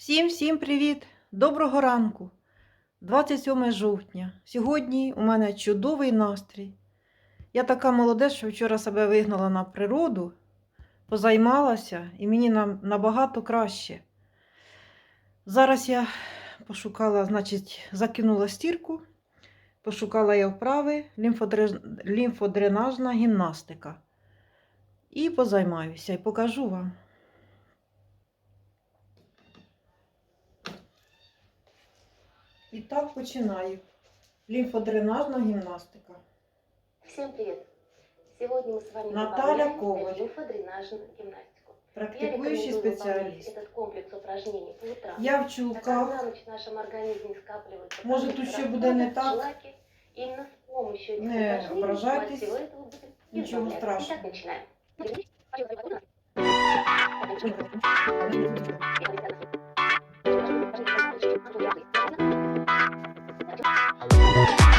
Всім всім привіт! Доброго ранку! 27 жовтня. Сьогодні у мене чудовий настрій. Я така молодець, що вчора себе вигнала на природу, позаймалася і мені набагато краще. Зараз я пошукала, значить, закинула стірку, пошукала я вправи, лімфодренажна гімнастика. І позаймаюся, і покажу вам. І так починаю. Лімфодренажна гімнастика. Всем привет! Сегодня мы с вами Наталья выполняем Коваль. лимфодренажную гимнастику. Я Практикуючий рекомендую выполнять спеціаліст. этот комплекс упражнений по утрам. Я вчу так как на как. ночь в нашем организме скапливаются Может, количество тут ще буде не расходов, так? шлаки. Именно с помощью этих Не упражнений ображайтесь. от всего этого будет Ничего избавляться. страшного. Итак, начинаем.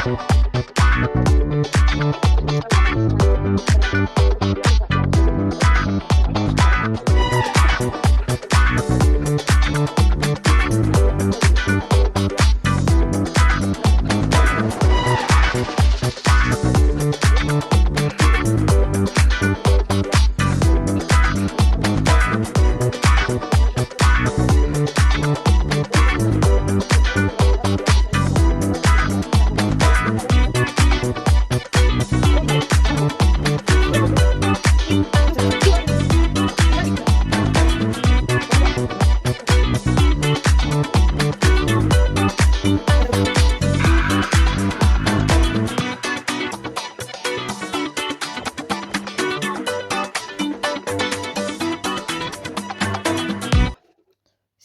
Thank you.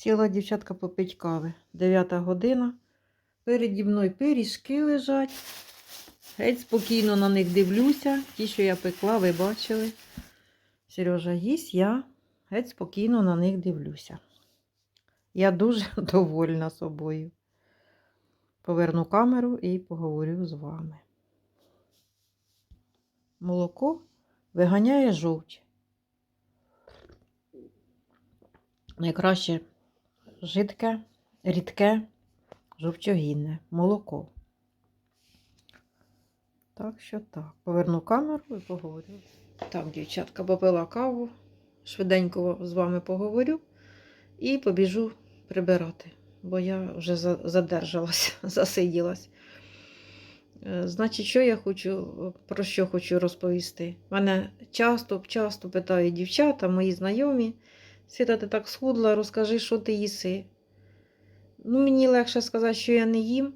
Сіла дівчатка попить кави. Дев'ята година. Переді мною пиріжки лежать. Геть спокійно на них дивлюся. Ті, що я пекла, ви бачили. Сережа їсть, я геть спокійно на них дивлюся. Я дуже довольна собою. Поверну камеру і поговорю з вами. Молоко виганяє жовч. Найкраще жидке, рідке, жовчогінне молоко. Так що так. Поверну камеру і поговорю. Так, дівчатка, попила каву. Швиденько з вами поговорю і побіжу прибирати, бо я вже за- задержалась, засиділась. Е, Значить, що я хочу, про що хочу розповісти? Мене часто, часто питають дівчата, мої знайомі. Світа, ти так схудла, розкажи, що ти їси. Ну, мені легше сказати, що я не їм.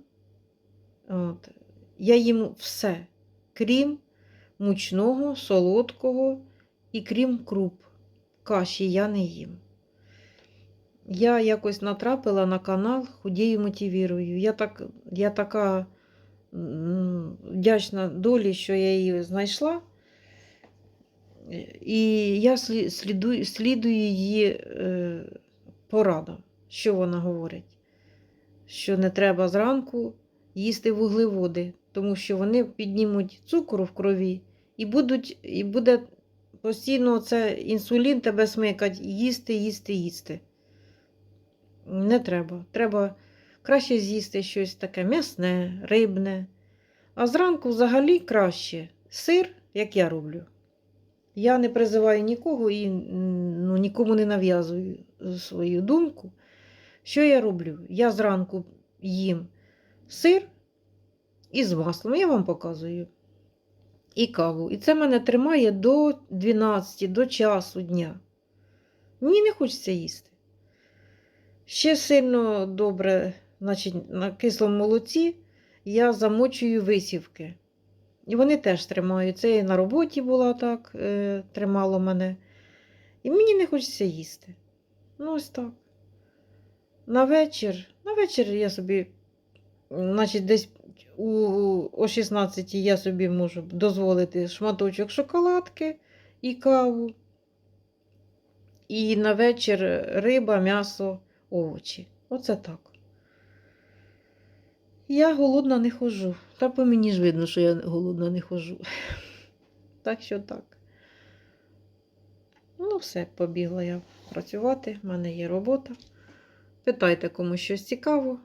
От. Я їм все, крім мучного, солодкого і крім круп. Каші я не їм. Я якось натрапила на канал Худію мотивірую. Я, так, я така вдячна долі, що я її знайшла. І я слі- слідую, слідую її е, порадам, що вона говорить. Що не треба зранку їсти вуглеводи, тому що вони піднімуть цукру в крові і, будуть, і буде постійно це інсулін тебе смикать, їсти, їсти, їсти. Не треба. Треба краще з'їсти щось таке м'ясне, рибне. А зранку взагалі краще сир, як я роблю. Я не призиваю нікого і ну, нікому не нав'язую свою думку. Що я роблю? Я зранку їм сир із маслом, я вам показую. І каву. І це мене тримає до 12, до часу дня. Мені не хочеться їсти. Ще сильно добре, значить, на кислому молоці я замочую висівки. І вони теж тримають. Це і на роботі була так, е, тримало мене. І мені не хочеться їсти. Ну, ось так. На вечір, на вечір я собі, значить, десь у, о 16 я собі можу дозволити шматочок шоколадки і каву. І на вечір риба, м'ясо, овочі. Оце так. Я голодна не ходжу. Та по мені ж видно, що я голодна не ходжу. Так що так. Ну, все, побігла я працювати, в мене є робота. Питайте кому щось цікаво,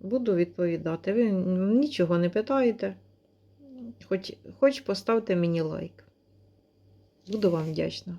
буду відповідати. Ви нічого не питаєте. Хоч, хоч поставте мені лайк. Буду вам вдячна.